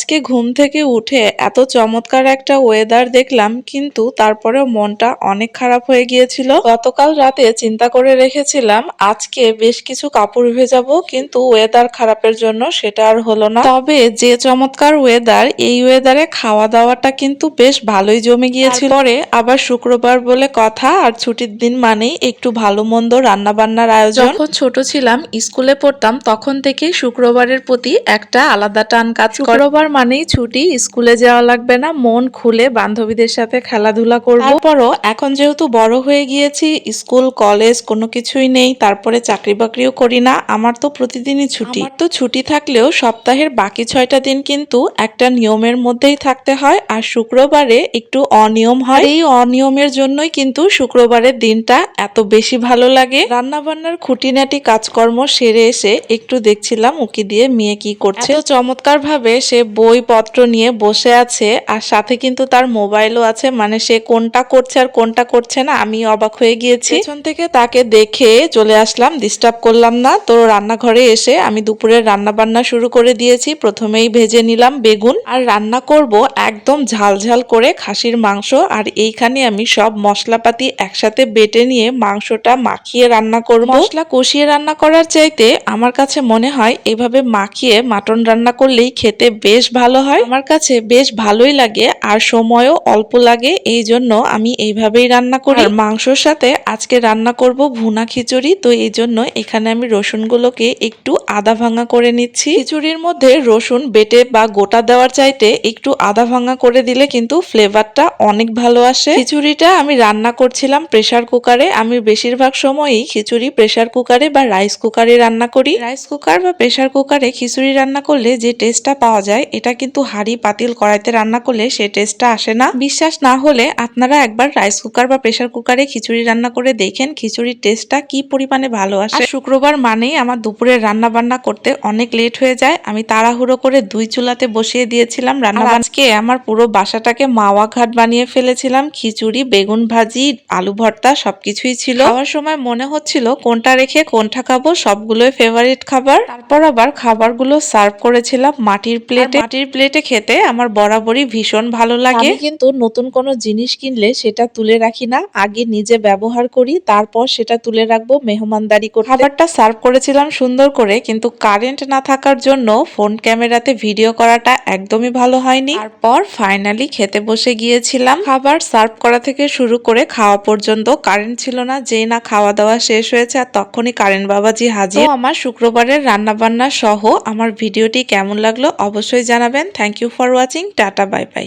আজকে ঘুম থেকে উঠে এত চমৎকার একটা ওয়েদার দেখলাম, কিন্তু তারপরেও মনটা অনেক খারাপ হয়ে গিয়েছিল। গতকাল রাতে চিন্তা করে রেখেছিলাম, আজকে বেশ কিছু কাপড় ভেজাবো, কিন্তু ওয়েদার খারাপের জন্য সেটা আর হলো না। তবে যে চমৎকার ওয়েদার এই ওয়েদারে খাওয়া দাওয়াটা কিন্তু বেশ ভালোই জমে গিয়েছিল। পরে আবার শুক্রবার বলে কথা, আর ছুটির দিন মানেই একটু ভালো মন্দ রান্না বান্নার আয়োজন। যখন ছোট ছিলাম, স্কুলে পড়তাম, তখন থেকে শুক্রবারের প্রতি একটা আলাদা টান কাজ করে। শুক্রবার মানেই ছুটি। স্কুলে যাওয়া লাগবে না মন খুলে বান্ধবীদের সাথে খেলাধুলা করব। তারপরও এখন যেহেতু বড় হয়ে গিয়েছি স্কুল কলেজ কোনো কিছুই নেই তারপরে চাকরি বাকরিও করি না আমার তো প্রতিদিনই ছুটি। তো ছুটি থাকলেও সপ্তাহের বাকি ছয়টা দিন কিন্তু একটা নিয়মের মধ্যেই থাকতে হয় আর শুক্রবারে একটু অনিয়ম হয়। এই অনিয়মের জন্যই কিন্তু শুক্রবারের দিনটা এত বেশি ভালো লাগে। রান্না বান্নার খুঁটিনাটি কাজকর্ম সেরে এসে একটু দেখছিলাম উকি দিয়ে মেয়ে কি করছে। চমৎকার ভাবে সে বই পত্র নিয়ে বসে আছে আর সাথে কিন্তু তার মোবাইলও আছে। মানে সে কোনটা করছে আর কোনটা করছে না আমি অবাক হয়ে গিয়েছি। পেছন থেকে তাকে দেখে চলে আসলাম ডিস্টার্ব করলাম না। তো রান্নাঘরে এসে আমি দুপুরের রান্না বান্না শুরু করে দিয়েছি। প্রথমেই ভেজে নিলাম বেগুন। আর রান্না করব একদম ঝাল ঝাল করে খাসির মাংস। আর এইখানে আমি সব মশলাপাতি একসাথে বেটে নিয়ে মাংসটা মাখিয়ে রান্না করব। মশলা কষিয়ে রান্না করার চাইতে আমার কাছে মনে হয় এভাবে মাখিয়ে মাটন রান্না করলেই খেতে বেশ ভালো হয়। আমার কাছে বেশ ভালোই লাগে আর সময়ও অল্প লাগে, এই জন্য আমি এইভাবেই রান্না করি। মাংসর সাথে আজকে রান্না করব ভুনা খিচুড়ি, তো এই জন্য এখানে আমি রসুনগুলোকে একটু আদা ভাঙা করে নিচ্ছি। খিচুড়ির মধ্যে রসুন বেটে বা গোটা দেওয়ার চাইতে একটু আদা ভাঙা করে দিলে কিন্তু ফ্লেভারটা অনেক ভালো আসে। খিচুড়িটা আমি রান্না করছিলাম প্রেসার কুকারে। আমি বেশিরভাগ সময়ই খিচুড়ি প্রেসার কুকারে বা রাইস কুকারে রান্না করি। রাইস কুকার বা প্রেসার কুকারে খিচুড়ি রান্না করলে যে টেস্টটা পাওয়া যায় এটা কিন্তু হাড়ি পাতিল কড়াইতে রান্না করলে সে টেস্টটা আসে না। বিশ্বাস না হলে আপনারা একবার রাইস কুকার বা প্রেশার কুকারে খিচুড়ি রান্না করে দেখেন খিচুড়ির টেস্টটা কি পরিমাণে ভালো আসে। শুক্রবার মানেই আমার দুপুরের রান্না বান্না করতে অনেক লেট হয়ে যায়। আমি তাড়াহুড়ো করে দুই চুলাতে বসিয়ে দিয়েছিলাম রান্না আজকে আমার পুরো বাসাটাকে মাওয়া ঘাট বানিয়ে ফেলেছিলাম। খিচুড়ি বেগুন ভাজি আলু ভর্তা সবকিছুই ছিল। খাওয়ার সময় মনে হচ্ছিল কোনটা রেখে কোনটা খাব সবগুলোই ফেভারিট খাবার। তারপর আবার খাবারগুলো সার্ভ করেছিলাম মাটির প্লেটে মাটির প্লেটে খেতে আমার বরাবরই ভীষণ ভালো লাগে। কিন্তু নতুন কোনো জিনিস কিনলে সেটা তুলে রাখি না। আগে নিজে ব্যবহার করি তারপর সেটা তুলে রাখব মেহমানদারি করে খাবারটা সার্ভ করেছিলাম সুন্দর করে কিন্তু কারেন্ট না থাকার জন্য ফোন ক্যামেরাতে ভিডিও করাটা একদমই ভালো হয়নি। তারপর ফাইনালি খেতে বসে গিয়েছিলাম। খাবার সার্ভ করা থেকে শুরু করে খাওয়া পর্যন্ত কারেন্ট ছিল না যেই না খাওয়া দাওয়া শেষ হয়েছে আর তখনই কারেন্ট বাবাজি হাজির। আমার শুক্রবারের রান্না বান্না সহ আমার ভিডিওটি কেমন লাগল অবশ্যই জানাবেন। Thank you for watching tata bye bye